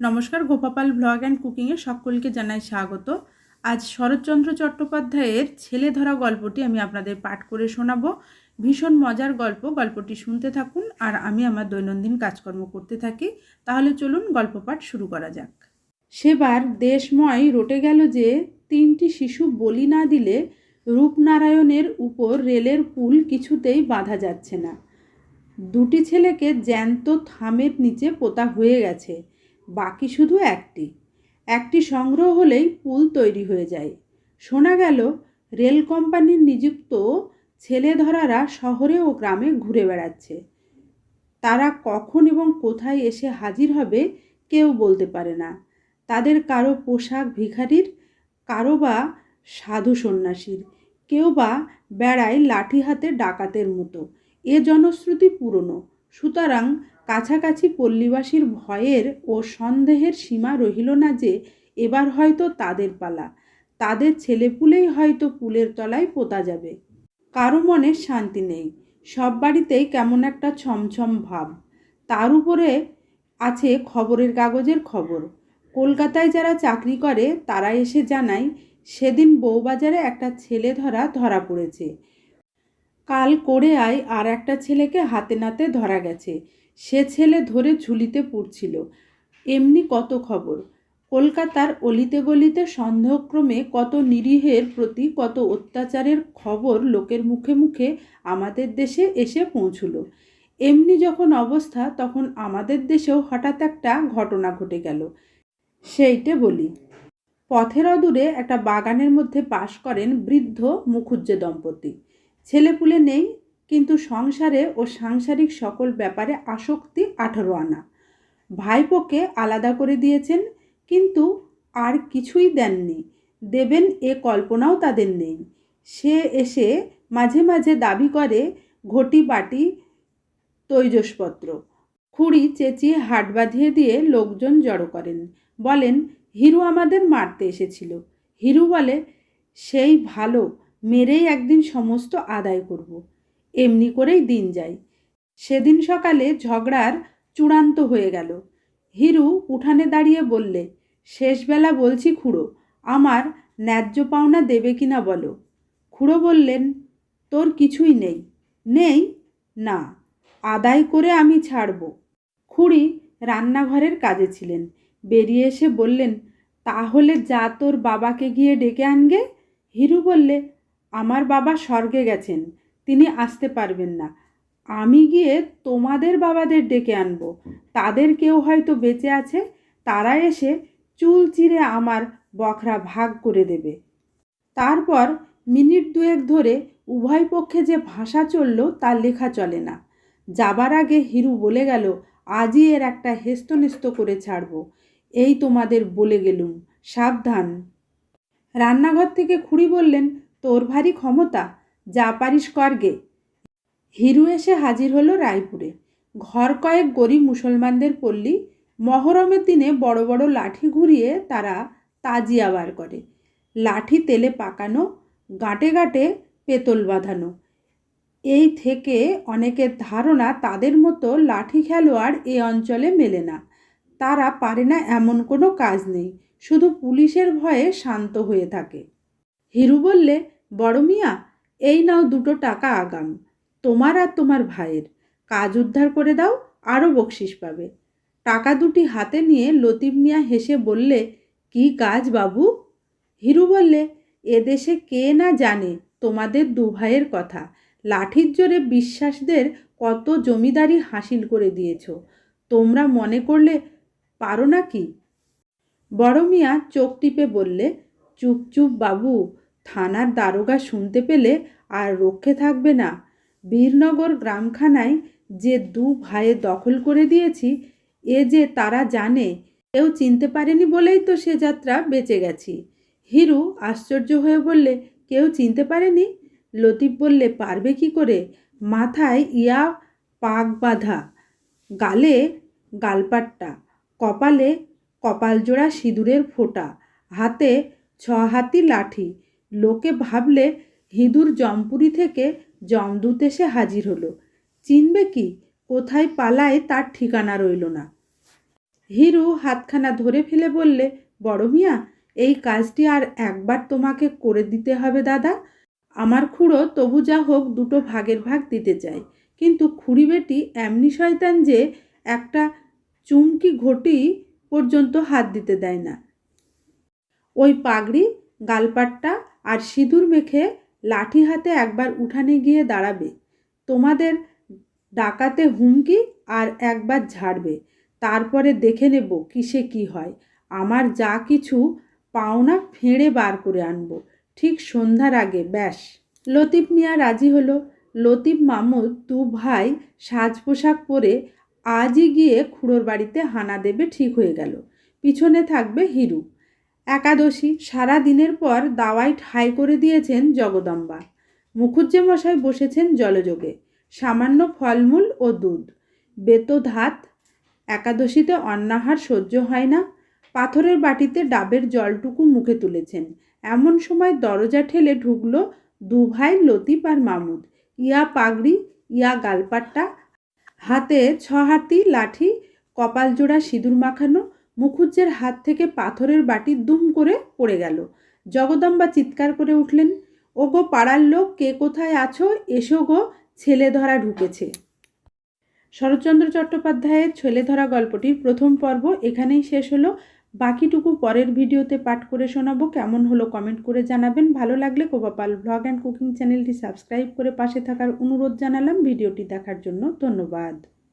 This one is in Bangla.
নমস্কার, গোপাপাল ব্লগ অ্যান্ড কুকিংয়ে সকলকে জানাই স্বাগত। আজ শরৎচন্দ্র চট্টোপাধ্যায়ের ছেলে ধরা গল্পটি আমি আপনাদের পাঠ করে শোনাবো। ভীষণ মজার গল্প, গল্পটি শুনতে থাকুন আর আমি আমার দৈনন্দিন কাজকর্ম করতে থাকি। তাহলে চলুন গল্প পাঠ শুরু করা যাক। সেবার দেশময় রটে গেল যে তিনটি শিশু বলি না দিলে রূপনারায়ণের উপর রেলের পুল কিছুতেই বাঁধা যাচ্ছে না। দুটি ছেলেকে জ্যান্ত থামের নিচে পোতা হয়ে গেছে। বাকি শুধু একটি। একটি সংগ্রহ হলেই পুল তৈরি হয়ে যায়। শোনা গেল, রেল কোম্পানির নিযুক্ত ছেলে ধরারা শহরে ও গ্রামে ঘুরে বেড়াচ্ছে। তারা কখন এবং কোথায় এসে হাজির হবে কেউ বলতে পারে না। তাদের কারও পোশাক ভিখারির, কারও বা সাধু সন্ন্যাসীর, কেউ বা বেড়ায় লাঠি হাতে ডাকাতের মতো। এ জনশ্রুতি পুরনো। সুতরাং কাছাকাছি পল্লীবাসীর ভয়ের ও সন্দেহের সীমা রহিল না যে এবার হয়তো তাদের পালা। তাদের ছেলেপুলেই হয়তো পুলের তলায় পোতা যাবে। কারও মনে শান্তি নেই। সব বাড়িতেই কেমন একটা ছমছম ভাব। তার উপরে আছে খবরের কাগজের খবর। কলকাতায় যারা চাকরি করে, তারা এসে জানায়, সেদিন বউবাজারে একটা ছেলে ধরা ধরা পড়েছে। কাল করে আয় আর একটা ছেলেকে হাতে নাতে ধরা গেছে। সে ছেলে ধরে ঝুলিতে পুড়ছিল। এমনি কত খবর? কলকাতার অলিতে গলিতে সন্দেহক্রমে কত নিরীহের প্রতি কত অত্যাচারের খবর লোকের মুখে মুখে আমাদের দেশে এসে পৌঁছলো। এমনি যখন অবস্থা, তখন আমাদের দেশেও হঠাৎ একটা ঘটনা ঘটে গেল। সেইটে বলি। পথের অদূরে একটা বাগানের মধ্যে বাস করেন বৃদ্ধ মুখুজ্জে দম্পতি। ছেলেপুলে নেই কিন্তু সংসারে ও সাংসারিক সকল ব্যাপারে আসক্তি আঠারো আনা। ভাইপোকে আলাদা করে দিয়েছেন, কিন্তু আর কিছুই দেননি। দেবেন এ কল্পনাও তাদের নেই। সে এসে মাঝে মাঝে দাবি করে ঘটি বাটি তৈজসপত্র। খুঁড়ি চেঁচিয়ে হাট বাঁধিয়ে দিয়ে লোকজন জড়ো করেন। বলেন, হিরু আমাদের মারতে এসেছিল। হিরু বলে, সেই ভালো, মেরেই একদিন সমস্ত আদায় করব। এমনি করেই দিন যায়। সেদিন সকালে ঝগড়ার চূড়ান্ত হয়ে গেল। হিরু উঠানে দাঁড়িয়ে বললে, শেষবেলা বলছি খুড়ো, আমার ন্যায্য পাওনা দেবে কিনা বলো? খুড়ো বললেন, তোর কিছুই নেই। নেই? না, আদায় করে আমি ছাড়ব। খুড়ি রান্নাঘরের কাজে ছিলেন। বেরিয়ে এসে বললেন, তাহলে যা তোর বাবাকে গিয়ে ডেকে আনগে? হিরু বললে, আমার বাবা স্বর্গে গেছেন। তিনি আসতে পারবেন না। আমি গিয়ে তোমাদের বাবাদের ডেকে আনব। তাদের কেউ হয়তো বেঁচে আছে। তারা এসে চুল চিরে আমার বখরা ভাগ করে দেবে। তারপর মিনিট দুয়েক ধরে উভয় পক্ষে যে ভাষা চলল তার লেখা চলে না। যাবার আগে হিরু বলে গেল, আজই এর একটা হেস্তনেস্ত করে ছাড়ব। এই তোমাদের বলে গেলুম, সাবধান। রান্নাঘর থেকে খুড়ি বললেন, তোর ভারী ক্ষমতা। যা পারিস করগে হিরু এসে হাজির হলো রায়পুরে। ঘর কয়েক গরিব মুসলমানদের পল্লী। মহরমের দিনে বড় বড় লাঠি ঘুরিয়ে তারা তাজিয়া বার করে। লাঠি তেলে পাকানো গাঁটে গাঁটে পেতল বাঁধানো। এই থেকে অনেকের ধারণা তাদের মতো লাঠি খেলোয়াড় এ অঞ্চলে মেলে না। তারা পারে না এমন কোনো কাজ নেই, শুধু পুলিশের ভয়ে শান্ত হয়ে থাকে। হিরু বললে, বড় মিয়া এই নাও দুটো টাকা আগাম। তোমার আর তোমার ভাইয়ের। কাজ উদ্ধার করে দাও, আরও বকশিস পাবে। টাকা দুটি হাতে নিয়ে লতিফ মিয়া হেসে বললে, কি কাজ বাবু? হিরু বললে এদেশে কে না জানে তোমাদের দু ভাইয়ের কথা। লাঠির জোরে বিশ্বাসদের কত জমিদারি হাসিল করে দিয়েছ। তোমরা মনে করলে পারো না কি? বড় মিয়া চোখ টিপে বললে চুপ চুপ বাবু, থানার দারোগা শুনতে পেলে আর রক্ষে থাকবে না। বীরনগর গ্রামখানায় যে দু ভাইয়ে দখল করে দিয়েছি, এ যে তারা জানে, কেউ চিনতে পারেনি বলেই তো সে যাত্রা বেঁচে গেছি। হিরু আশ্চর্য হয়ে বললে, কেউ চিনতে পারেনি? লতিফ বললে, পারবে কি করে? মাথায় ইয়া পাক বাঁধা, গালে গালপাট্টা, কপালে কপালজোড়া সিঁদুরের ফোঁটা, হাতে ছ হাতি লাঠি। লোকে ভাবলে হিঁদুর জমপুরি থেকে জমদূত এসে হাজির হলো। চিনবে কি? কোথায় পালায় তার ঠিকানা রইল না। হিরু হাতখানা ধরে ফেলে বললে, বড় মিয়া, এই কাজটি আর একবার তোমাকে করে দিতে হবে দাদা। আমার খুড়ো তবু যা হোক দুটো ভাগের ভাগ দিতে চাই কিন্তু খুঁড়ি বেটি এমনি শয়তান যে একটা চুমকি ঘটি পর্যন্ত হাত দিতে দেয় না। ওই পাগড়ি, গালপাট্টা আর সিঁদুর মেখে লাঠি হাতে একবার উঠানে গিয়ে দাঁড়াবে। তোমাদের ডাকাতে হুমকি আর একবার ঝাড়বে। তারপরে দেখে নেব কিসে কি হয়। আমার যা কিছু পাওনা ফেঁড়ে বার করে আনব। ঠিক সন্ধ্যার আগে, ব্যাস। লতিফ মিয়া রাজি হলো। লতিফ মামুদ দু ভাই সাজ পোশাক পরে আজই গিয়ে খুড়োর বাড়িতে হানা দেবে ঠিক হয়ে গেল। পিছনে থাকবে হিরু। একাদশী সারা দিনের পর দাওয়াই ঠাই করে দিয়েছেন জগদম্বা। মুখুজ্জে মশাই বসেছেন জলযোগে। সামান্য ফলমূল ও দুধ। বেতধাত একাদশীতে অন্নাহার সহ্য হয় না। পাথরের বাটিতে ডাবের জলটুকু মুখে তুলেছেন। এমন সময় দরজা ঠেলে ঢুকলো দু ভাই লতিফ আর মামুদ। ইয়া পাগড়ি, ইয়া গালপাট্টা। হাতে ছ হাতি লাঠি কপাল জোড়া সিঁদুর মাখানো মুখুজ্জের হাত থেকে পাথরের বাটি দুম করে পড়ে গেল। জগদম্বা চিৎকার করে উঠলেন, ওগো পাড়ার লোক, কে কোথায় আছো? এসো গো, ছেলে ধরা ঢুকেছে। শরৎচন্দ্র চট্টোপাধ্যায়ের ছেলে ধরা গল্পটির প্রথম পর্ব এখানেই শেষ হলো। বাকিটুকু পরের ভিডিওতে পাঠ করে শোনাবো। কেমন হলো কমেন্ট করে জানাবেন। ভালো লাগলে কোপাপাল ব্লগ অ্যান্ড কুকিং চ্যানেলটি সাবস্ক্রাইব করে পাশে থাকার অনুরোধ জানালাম। ভিডিওটি দেখার জন্য ধন্যবাদ।